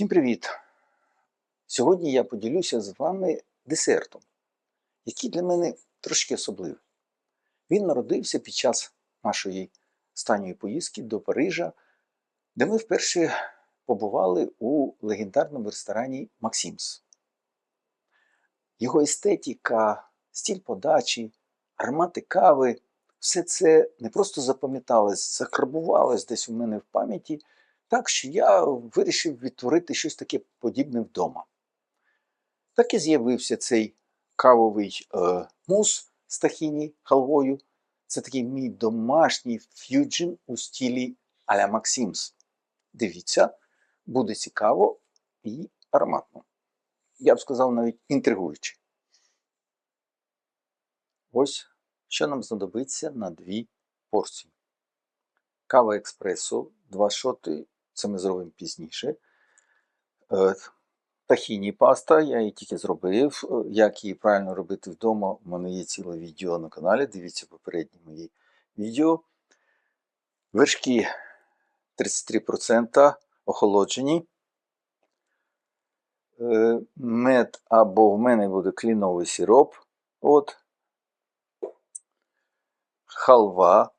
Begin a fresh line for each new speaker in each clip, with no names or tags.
Всім привіт! Сьогодні я поділюся з вами десертом, який для мене трошки особливий. Він народився під час нашої останньої поїздки до Парижа, де ми вперше побували у легендарному ресторані Максимс. Його естетика, стіль подачі, аромати кави все це не просто запам'яталось, закарбувалось десь у мене в пам'яті. Так що я вирішив відтворити щось таке подібне вдома. Так і з'явився цей кавовий е, мус з тахіні халвою. Це такий мій домашній ф'юджн у стілі Аля Максимс. Дивіться, буде цікаво і ароматно. Я б сказав навіть інтригуюче. Ось що нам знадобиться на дві порції. Кава експресо, два шоти, це ми зробимо пізніше. Е, Тахіні паста, я її тільки зробив. Е, Як її правильно робити вдома, у мене є ціле відео на каналі. Дивіться попередні мої відео. Вершки 33% охолоджені. Е, Мед або в мене буде кліновий сироп. От. Халва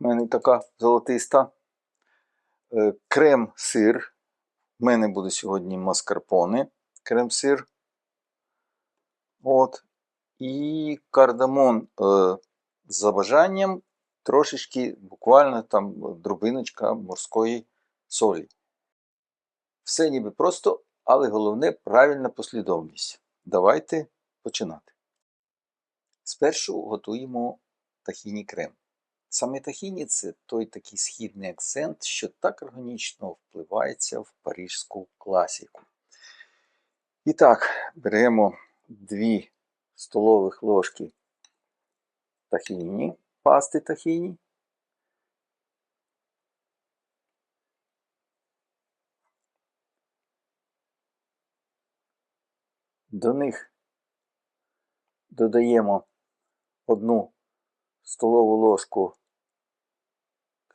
у мене така золотиста. Е, Крем-сир. У мене буде сьогодні маскарпоне. Крем-сир. От. І кардамон е, за бажанням трошечки, буквально там дробиночка морської солі. Все ніби просто, але головне правильна послідовність. Давайте починати. Спершу готуємо тахіні крем. Саме тахіні це той такий східний акцент, що так органічно впливається в парижську класіку. І так, беремо 2 столових ложки тахіні, пасти тахіні. До них додаємо одну столову ложку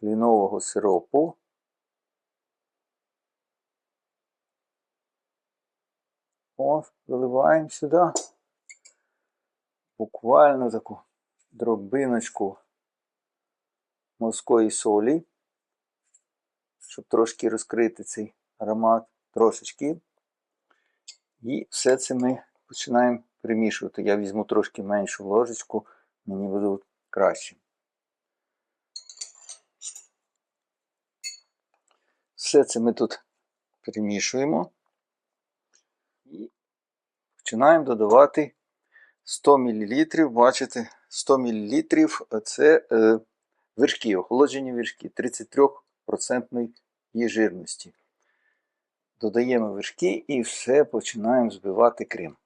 клінового сиропу. О, виливаємо сюди буквально таку дробиночку морської солі, щоб трошки розкрити цей аромат трошечки. І все це ми починаємо примішувати. Я візьму трошки меншу ложечку, мені буде краще. Все це ми тут перемішуємо і починаємо додавати 100 мл. Бачите, 100 мл це е, вершки, охолоджені вершки 33% її жирності. Додаємо вершки і все починаємо збивати крем.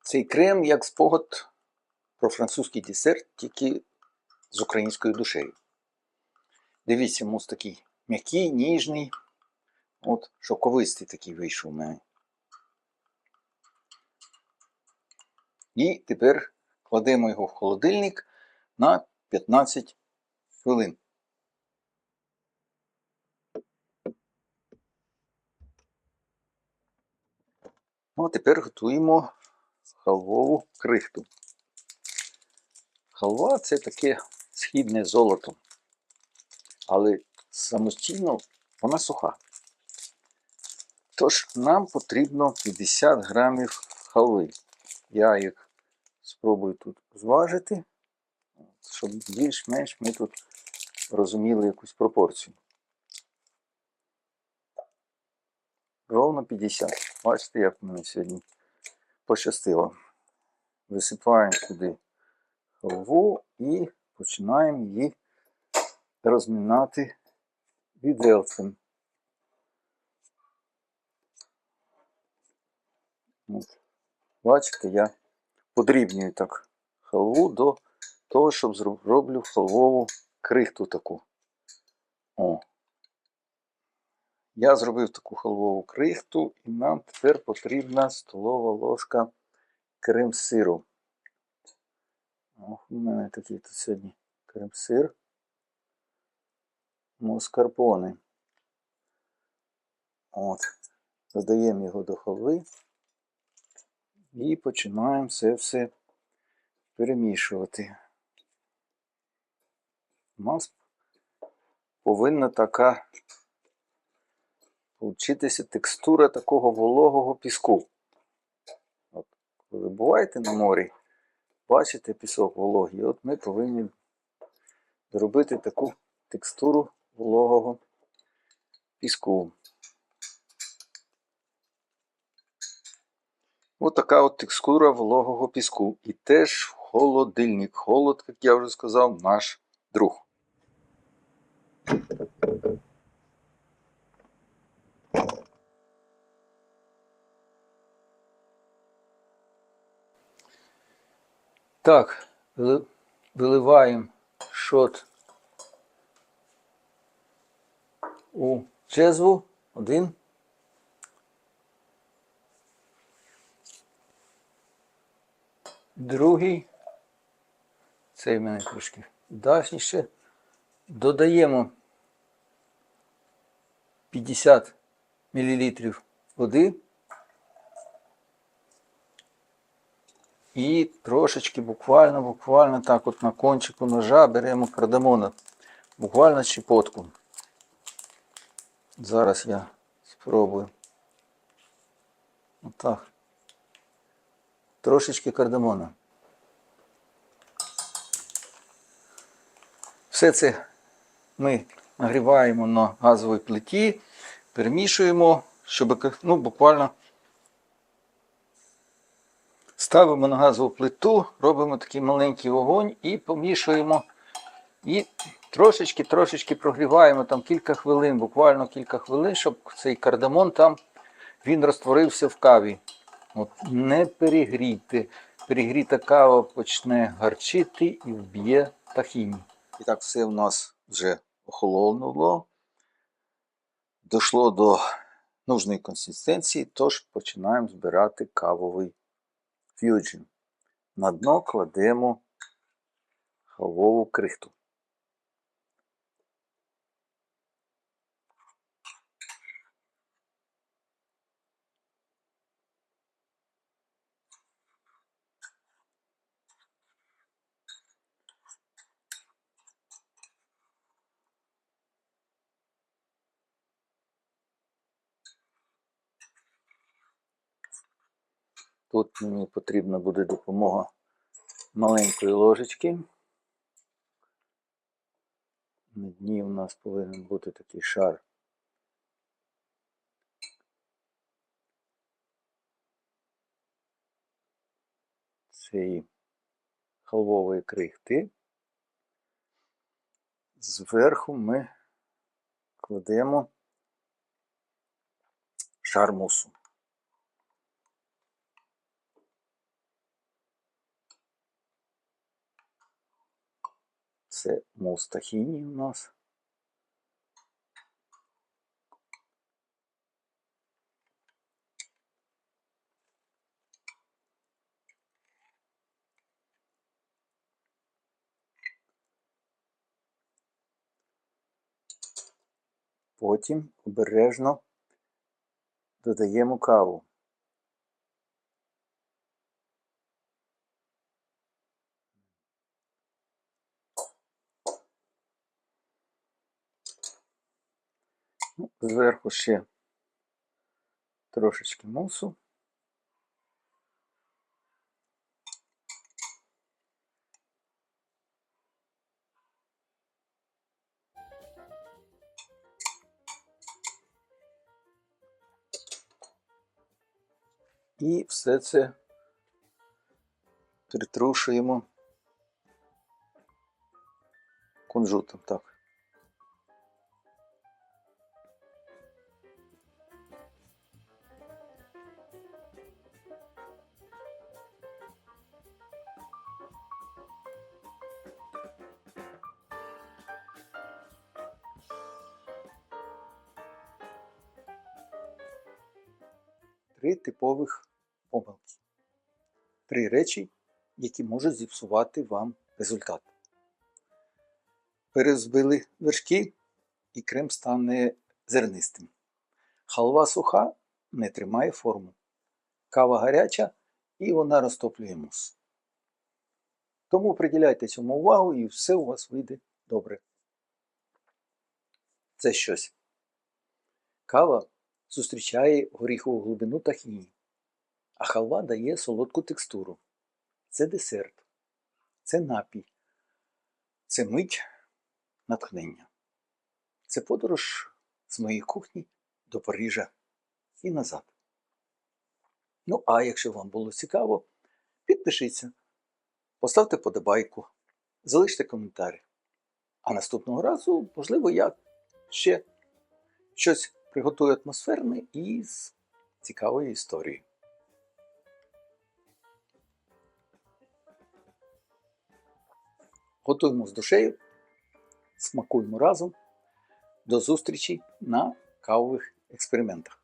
Цей крем як спогад про французький десерт, тільки з українською душею. Дивіться, мус такий м'який, ніжний. От, шовковистий такий вийшов у мене. І тепер кладемо його в холодильник на 15 хвилин. Ну, а тепер готуємо халвову крихту. Халва це таке східне золото, але самостійно вона суха. Тож нам потрібно 50 грамів халви. Я їх спробую тут зважити, щоб більш-менш ми тут розуміли якусь пропорцію. Ровно 50. Бачите, як мені сьогодні пощастило. Висипаємо туди халву і починаємо її розмінати віделцем. От. Бачите, я подрібнюю так халву до того, щоб зроблю халвову крихту таку. О. Я зробив таку халвову крихту, і нам тепер потрібна столова ложка крем-сиру. Ох, у мене такий тут сьогодні крем-сир, маскарпоне. От. Додаємо його до халви і починаємо це все перемішувати. У нас повинна така получитися текстура такого вологого піску. От, коли буваєте на морі, бачите пісок вологий, от ми повинні зробити таку текстуру вологого піску. Ось така от текстура вологого піску. І теж холодильник. Холод, як я вже сказав, наш друг. Так, виливаємо шот у джезву. Один. Другий. Цей в мене трошки дашніше. Додаємо 50 мл води. І трошечки буквально, буквально так от на кончику ножа беремо кардамона. Буквально щепотку. Зараз я спробую. Отак. Трошечки кардамона. Все це ми нагріваємо на газовій плиті, перемішуємо, щоб ну, буквально ставимо на газову плиту, робимо такий маленький вогонь і помішуємо. І трошечки-трошечки прогріваємо там кілька хвилин, буквально кілька хвилин, щоб цей кардамон там він розтворився в каві. От, не перегрійте. Перегріта кава почне гарчити і вб'є тахіні. І так все у нас вже охолонуло. Дійшло до нужної консистенції, тож починаємо збирати кавовий ф'юджн. На дно кладемо халвову крихту. Тут мені потрібна буде допомога маленької ложечки. На дні у нас повинен бути такий шар. Цієї халвової крихти. Зверху ми кладемо шар мусу. Це мус тахіні у нас. Потім обережно додаємо каву. Ну, Зверху ще трошечки мусу. І все це притрушуємо кунжутом. Так. Три типових помилки. Три речі, які можуть зіпсувати вам результат. перезбили вершки, і крем стане зернистим. Халва суха не тримає форму. Кава гаряча і вона розтоплює мус. Тому приділяйте цьому увагу і все у вас вийде добре. Це щось. Кава зустрічає горіхову глибину та хімію, а халва дає солодку текстуру. Це десерт, це напій, це мить натхнення. Це подорож з моєї кухні до Парижа і назад. Ну, а якщо вам було цікаво, підпишіться, поставте подобайку, залиште коментар. А наступного разу, можливо, я ще щось приготую атмосферне і з цікавою історією. Готуємо з душею, смакуємо разом. До зустрічі на кавових експериментах.